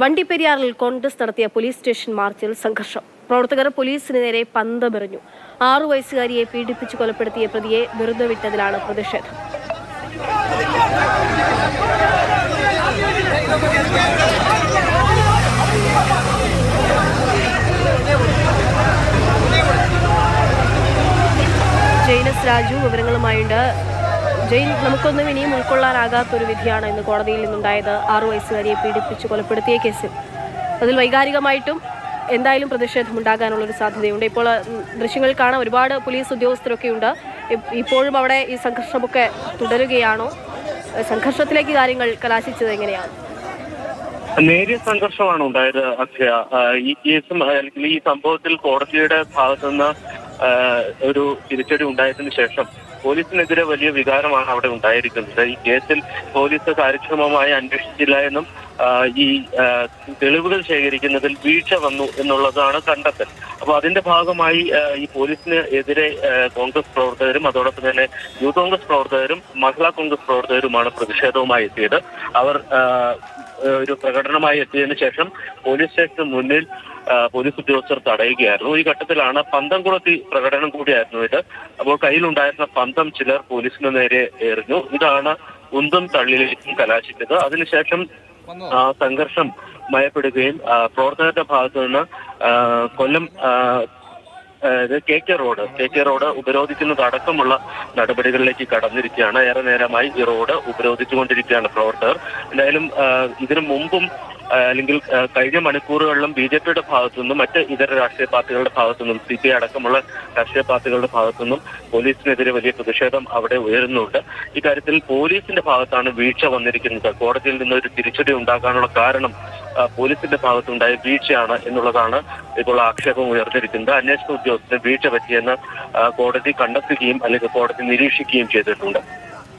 വണ്ടിപ്പെരിയാറിൽ കോൺഗ്രസ് നടത്തിയ police station മാർച്ചിൽ സംഘർഷം. പ്രവർത്തകർ പോലീസിന് നേരെ പന്തമെറിഞ്ഞു. ആറു വയസ്സുകാരിയെ പീഡിപ്പിച്ച് കൊലപ്പെടുത്തിയ പ്രതിയെ വെറുതെ വിട്ടതിലാണ് പ്രതിഷേധം. ജെയിനസ് രാജു വിവരങ്ങളുമായുണ്ട്. ജെയിൻ നമുക്കൊന്നും ഇനിയും ഉൾക്കൊള്ളാനാകാത്തൊരു വിധിയാണ് ഇന്ന് കോടതിയിൽ നിന്നുണ്ടായത്. ആറു വയസ്സുകാരിയെ പീഡിപ്പിച്ച് കൊലപ്പെടുത്തിയ കേസിൽ. അതിൽ വൈകാരികമായിട്ടും എന്തായാലും പ്രതിഷേധം ഉണ്ടാകാനുള്ളൊരു സാധ്യതയുണ്ട്. ഇപ്പോൾ ദൃശ്യങ്ങൾ കാണാൻ ഒരുപാട് പോലീസ് ഉദ്യോഗസ്ഥരൊക്കെ ഉണ്ട് ഇപ്പോഴും അവിടെ ഈ സംഘർഷമൊക്കെ തുടരുകയാണോ? സംഘർഷത്തിലേക്ക് കാര്യങ്ങൾ കലാശിച്ചത് എങ്ങനെയാണ്? നേരിയ സംഘർഷമാണ് ഉണ്ടായത് അക്ഷയ ഈ കേസും അല്ലെങ്കിൽ ഈ സംഭവത്തിൽ കോടതിയുടെ ഭാഗത്തുനിന്ന് ഒരു തിരിച്ചടി ഉണ്ടായതിനു ശേഷം പോലീസിനെതിരെ വലിയ വികാരമാണ് അവിടെ ഉണ്ടായിരിക്കുന്നത്. ഈ കേസിൽ പോലീസ് കാര്യക്ഷമമായി അന്വേഷിച്ചില്ല എന്നും ഈ തെളിവുകൾ ശേഖരിക്കുന്നതിൽ വീഴ്ച വന്നു എന്നുള്ളതാണ് കണ്ടെത്തൽ. അപ്പോൾ അതിന്റെ ഭാഗമായി ഈ പോലീസിന് എതിരെ കോൺഗ്രസ് പ്രവർത്തകരും അതോടൊപ്പം തന്നെ യൂത്ത് കോൺഗ്രസ് പ്രവർത്തകരും മഹിളാ കോൺഗ്രസ് പ്രവർത്തകരുമാണ് പ്രതിഷേധവുമായി എത്തിയത്. അവർ ഒരു പ്രകടനമായി എത്തിയതിനു ശേഷം പോലീസ് സ്റ്റേഷന് മുന്നിൽ പോലീസ് ഉദ്യോഗസ്ഥർ തടയുകയായിരുന്നു. ഈ ഘട്ടത്തിലാണ് പന്തം കുളത്തി പ്രകടനം കൂടിയായിരുന്നു ഇത്. അപ്പോൾ കയ്യിലുണ്ടായിരുന്ന പന്തം ചിലർ പോലീസിന് നേരെ എറിഞ്ഞു. ഇതാണ് ഉന്തും തള്ളിലേക്കും കലാശിച്ചത്. അതിനുശേഷം ആ, സംഘർഷം മയപ്പെടുകയും പ്രവർത്തകരുടെ ഭാഗത്തു നിന്ന് Kollam K K road K K road ഉപരോധിക്കുന്നത് അടക്കമുള്ള നടപടികളിലേക്ക് കടന്നിരിക്കുകയാണ്. ഏറെ നേരമായി ഈ റോഡ് ഉപരോധിച്ചുകൊണ്ടിരിക്കുകയാണ് പ്രവർത്തകർ. എന്തായാലും ഇതിനു മുമ്പും അല്ലെങ്കിൽ കഴിഞ്ഞ മണിക്കൂറുകളിലും ബി ജെ പിയുടെ ഭാഗത്തുനിന്നും മറ്റ് ഇതര രാഷ്ട്രീയ പാർട്ടികളുടെ ഭാഗത്തുനിന്നും സി പി ഐ അടക്കമുള്ള രാഷ്ട്രീയ പാർട്ടികളുടെ ഭാഗത്തു നിന്നും പോലീസിനെതിരെ വലിയ പ്രതിഷേധം അവിടെ ഉയരുന്നുണ്ട്. ഇക്കാര്യത്തിൽ പോലീസിന്റെ ഭാഗത്താണ് വീഴ്ച വന്നിരിക്കുന്നത്. കോടതിയിൽ നിന്ന് ഒരു തിരിച്ചടി ഉണ്ടാകാനുള്ള കാരണം പോലീസിന്റെ ഭാഗത്തുണ്ടായ വീഴ്ചയാണ് എന്നുള്ളതാണ് ഇപ്പോൾ ആക്ഷേപം ഉയർന്നിരിക്കുന്നത്. അന്വേഷണ ഉദ്യോഗസ്ഥന് വീഴ്ച പറ്റിയെന്ന് കോടതി കണ്ടെത്തുകയും അല്ലെങ്കിൽ കോടതി നിരീക്ഷിക്കുകയും ചെയ്തിട്ടുണ്ട്.